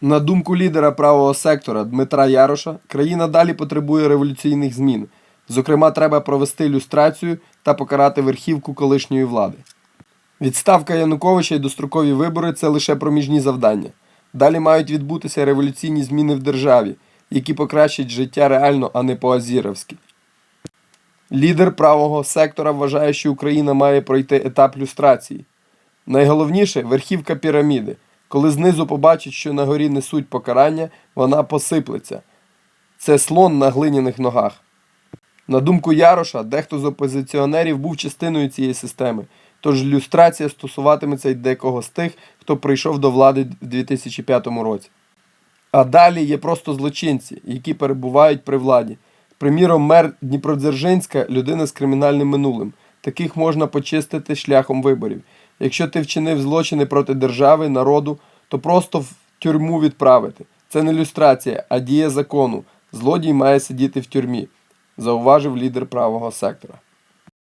На думку лідера правого сектора Дмитра Яроша, країна далі потребує революційних змін. Зокрема, треба провести люстрацію та покарати верхівку колишньої влади. Відставка Януковича і дострокові вибори це лише проміжні завдання. Далі мають відбутися революційні зміни в державі, які покращать життя реально, а не по-азіровськи. Лідер правого сектора вважає, що Україна має пройти етап люстрації. Найголовніше верхівка піраміди. Коли знизу побачить, що на горі несуть покарання, вона посиплеться. Це слон на глиняних ногах. На думку Яроша, дехто з опозиціонерів був частиною цієї системи, тож люстрація стосуватиметься й декого з тих, хто прийшов до влади в 2005 році. А далі є просто злочинці, які перебувають при владі. Приміром, мер Дніпродзержинська людина з кримінальним минулим. Таких можна почистити шляхом виборів. Якщо ти вчинив злочини проти держави, народу, то просто в тюрму відправити. Це не люстрація, а дія закону. Злодій має сидіти в тюрмі, зауважив лідер правого сектора.